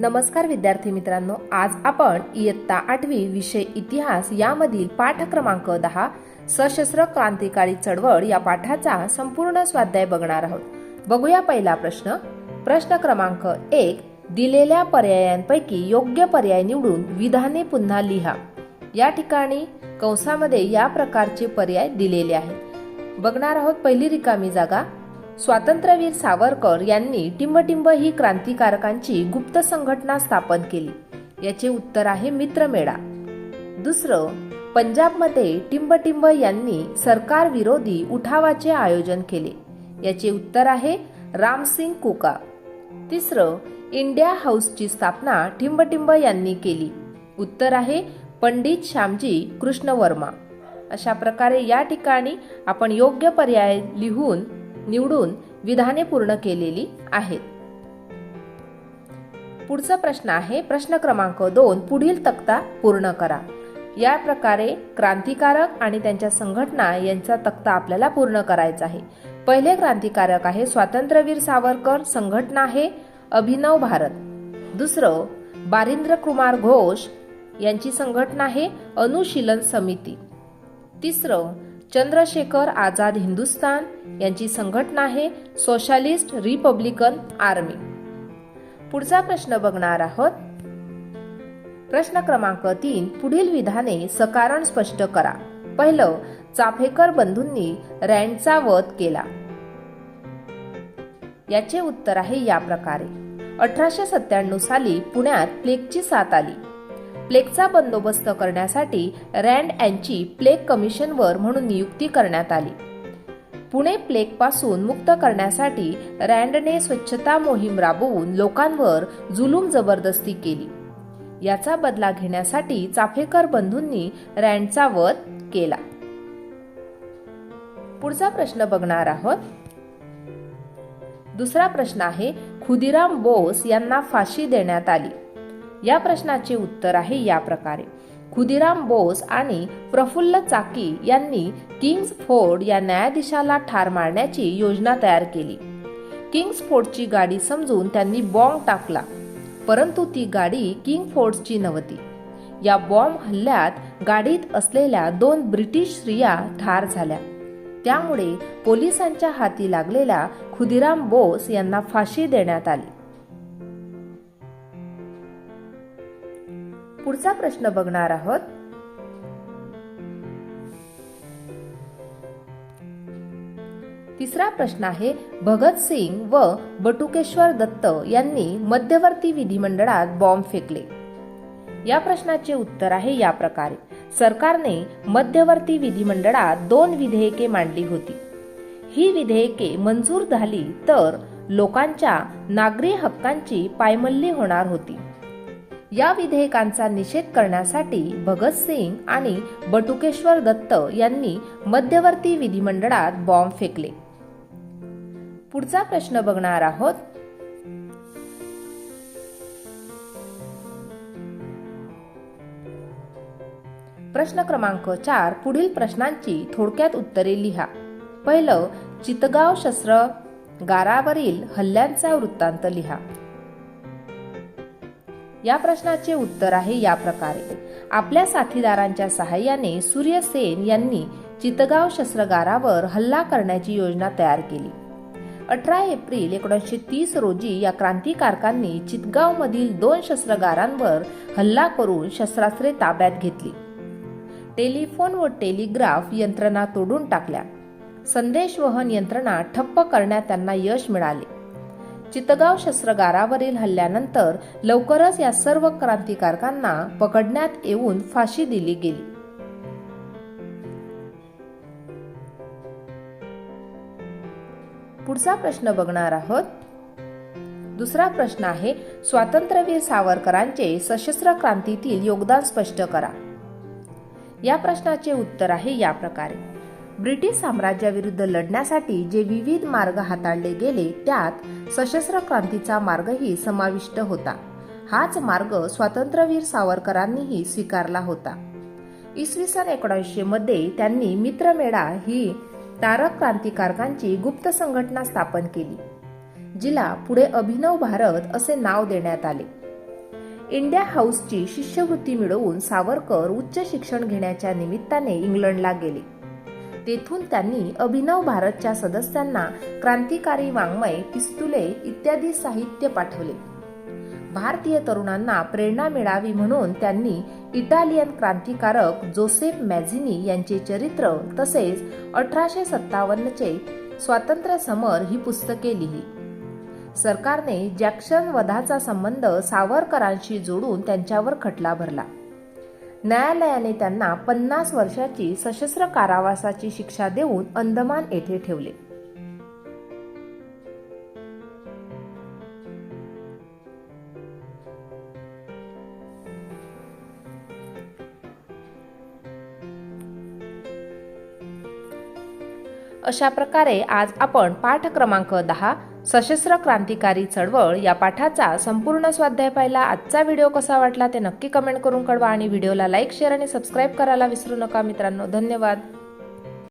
नमस्कार विद्यार्थी मित्रांनो आज आपण इयत्ता आठवी विषय इतिहास यामधील पाठ क्रमांक दहा सशस्त्र क्रांतिकारी चळवळ या पाठाचा संपूर्ण स्वाध्याय बघणार आहोत. बघूया पहिला प्रश्न. प्रश्न क्रमांक एक दिलेल्या पर्यायांपैकी योग्य पर्याय निवडून विधाने पुन्हा लिहा. या ठिकाणी कंसामध्ये या प्रकारचे पर्याय दिलेले आहेत. बघणार आहोत पहिली रिकामी जागा. स्वातंत्र्यवीर सावरकर यांनी टिंबटिंब ही क्रांतिकारकांची गुप्त संघटना स्थापन केली. याचे उत्तर आहे मित्रमेळा. दुसरं पंजाबमध्ये टिंबटिंब यांनी सरकार विरोधी उठावाचे आयोजन केले. याचे उत्तर आहे रामसिंग कुका. तिसरं इंडिया हाऊसची स्थापना टिंबटिंब यांनी केली. उत्तर आहे पंडित श्यामजी कृष्ण वर्मा अशा प्रकारे या ठिकाणी आपण योग्य पर्याय लिहून निवडून विधाने पूर्ण केलेली आहेत. पुढचा प्रश्न आहे प्रश्न क्रमांक दोन पुढील तक्ता पूर्ण करा. या प्रकारे क्रांतिकारक आणि त्यांच्या संघटना यांचा तक्ता आपल्याला पूर्ण करायचा आहे. पहिले क्रांतिकारक आहे स्वातंत्र्यवीर सावरकर संघटना आहे अभिनव भारत. दुसरं बारिंद्र कुमार घोष यांची संघटना आहे अनुशीलन समिती. तिसरं चंद्रशेखर आझाद हिंदुस्तान यांची संघटना आहे सोशालिस्ट रिपब्लिकन आर्मी. पुढचा प्रश्न बघणार आहोत. प्रश्न क्रमांक तीन पुढील विधाने सकारण स्पष्ट करा. पहिलं चाफेकर बंधूंनी रँडचा वध केला. याचे उत्तर आहे या प्रकारे. अठराशे सत्त्याण्णव साली पुण्यात प्लेगची साथ आली. प्लेगचा बंदोबस्त करण्यासाठी रँड यांची प्लेग कमिशनवर म्हणून नियुक्ती करण्यात आली. पुणे प्लेगपासून मुक्त करण्यासाठी रँडने स्वच्छता मोहीम राबवून लोकांवर जुलूम जबरदस्ती केली. याचा बदला घेण्यासाठी चाफेकर बंधूंनी रँडचा वध केला. पुढचा प्रश्न बघणार आहोत. दुसरा प्रश्न आहे खुदिराम बोस यांना फाशी देण्यात आली. या प्रश्नाचे उत्तर आहे या प्रकारे. खुदिराम बोस आणि प्रफुल्ल चाकी यांनी किंग्स फोर्ड या न्यायाधीशाला ठार मारण्याची योजना तयार केली. किंग्स फोर्डची गाडी समजून त्यांनी बॉम्ब टाकला परंतु ती गाडी किंग फोर्डची नव्हती. या बॉम्ब हल्ल्यात गाडीत असलेल्या दोन ब्रिटिश स्त्रिया ठार झाल्या. त्यामुळे पोलिसांच्या हाती लागलेल्या खुदिराम बोस यांना फाशी देण्यात आली. पुढचा प्रश्न बघणार आहोत. तिसरा प्रश्न आहे भगत सिंग व बटुकेश्वर दत्त यांनी मध्यवर्ती विधिमंडळात बॉम्ब फेकले. या प्रश्नाचे उत्तर आहे या प्रकारे. सरकारने मध्यवर्ती विधिमंडळात दोन विधेयके मांडली होती. ही विधेयके मंजूर झाली तर लोकांच्या नागरी हक्कांची पायमल्ली होणार होती. या विधेयकांचा निषेध करण्यासाठी भगत सिंग आणि बटुकेश्वर दत्त यांनी मध्यवर्ती विधिमंडळात बॉम्ब फेकले. पुढचा प्रश्न बघणार आहोत. प्रश्न क्रमांक चार पुढील प्रश्नांची थोडक्यात उत्तरे लिहा. पहिलं चितगाव शस्त्रगारावरील हल्ल्यांचा वृत्तांत लिहा. या प्रश्नाचे उत्तर आहे या प्रकारे. आपल्या साथीदारांच्या सहाय्याने सूर्यसेन यांनी चितगाव शस्त्रगारावर हल्ला करण्याची योजना तयार केली. अठरा एप्रिल एकोणीसशे तीस रोजी या क्रांतिकारकांनी चितगावमधील दोन शस्त्रगारांवर हल्ला करून शस्त्रास्त्रे ताब्यात घेतली. टेलिफोन व टेलिग्राफ यंत्रणा तोडून टाकल्या. संदेशवहन यंत्रणा ठप्प करण्यात त्यांना यश मिळाले. चितगाव शस्त्रगारावरील हल्ल्यानंतर लवकरच या सर्व क्रांतिकारकांना पकडण्यात येऊन फाशी दिली गेली. पुढचा प्रश्न बघणार आहोत. दुसरा प्रश्न आहे स्वातंत्र्यवीर सावरकरांचे सशस्त्र क्रांतीतील योगदान स्पष्ट करा. या प्रश्नाचे उत्तर आहे या प्रकारे ब्रिटिश साम्राज्याविरुद्ध लढण्यासाठी जे विविध मार्ग हाताळले गेले त्यात सशस्त्र क्रांतीचा मार्गही समाविष्ट होता. हाच मार्ग स्वातंत्र्यवीर सावरकरांनीही स्वीकारला होता. इसवी सन एकोणीसशे मध्ये त्यांनी मित्रमेळा ही तारक क्रांतिकारकांची गुप्त संघटना स्थापन केली जिला पुढे अभिनव भारत असे नाव देण्यात आले. इंडिया हाऊसची शिष्यवृत्ती मिळवून सावरकर उच्च शिक्षण घेण्याच्या निमित्ताने इंग्लंडला गेले. तेथून त्यांनी अभिनव भारतच्या सदस्यांना क्रांतिकारी वाङ्मय पिस्तुले इत्यादी साहित्य पाठवले. भारतीय तरुणांना प्रेरणा मिळावी म्हणून त्यांनी इटालियन क्रांतिकारक जोसेफ मॅझिनी यांचे चरित्र तसेच अठराशे सत्तावन्नचे स्वातंत्र्य समर ही पुस्तके लिहिली सरकारने जॅक्शन वधाचा संबंध सावरकरांशी जोडून त्यांच्यावर खटला भरला. न्यायालयाने त्यांना पन्नास वर्षाची सशस्त्र कारावासाची शिक्षा देऊन अंदमान येथे ठेवले. अशा प्रकारे आज आपण पाठ क्रमांक दहा सशस्त्र क्रांतिकारी चळवळ या पाठाचा संपूर्ण स्वाध्याय पाहिला. आजचा व्हिडिओ कसा वाटला ते नक्की कमेंट करून कळवा आणि व्हिडिओला लाईक शेअर आणि सबस्क्राईब करायला विसरू नका मित्रांनो. धन्यवाद.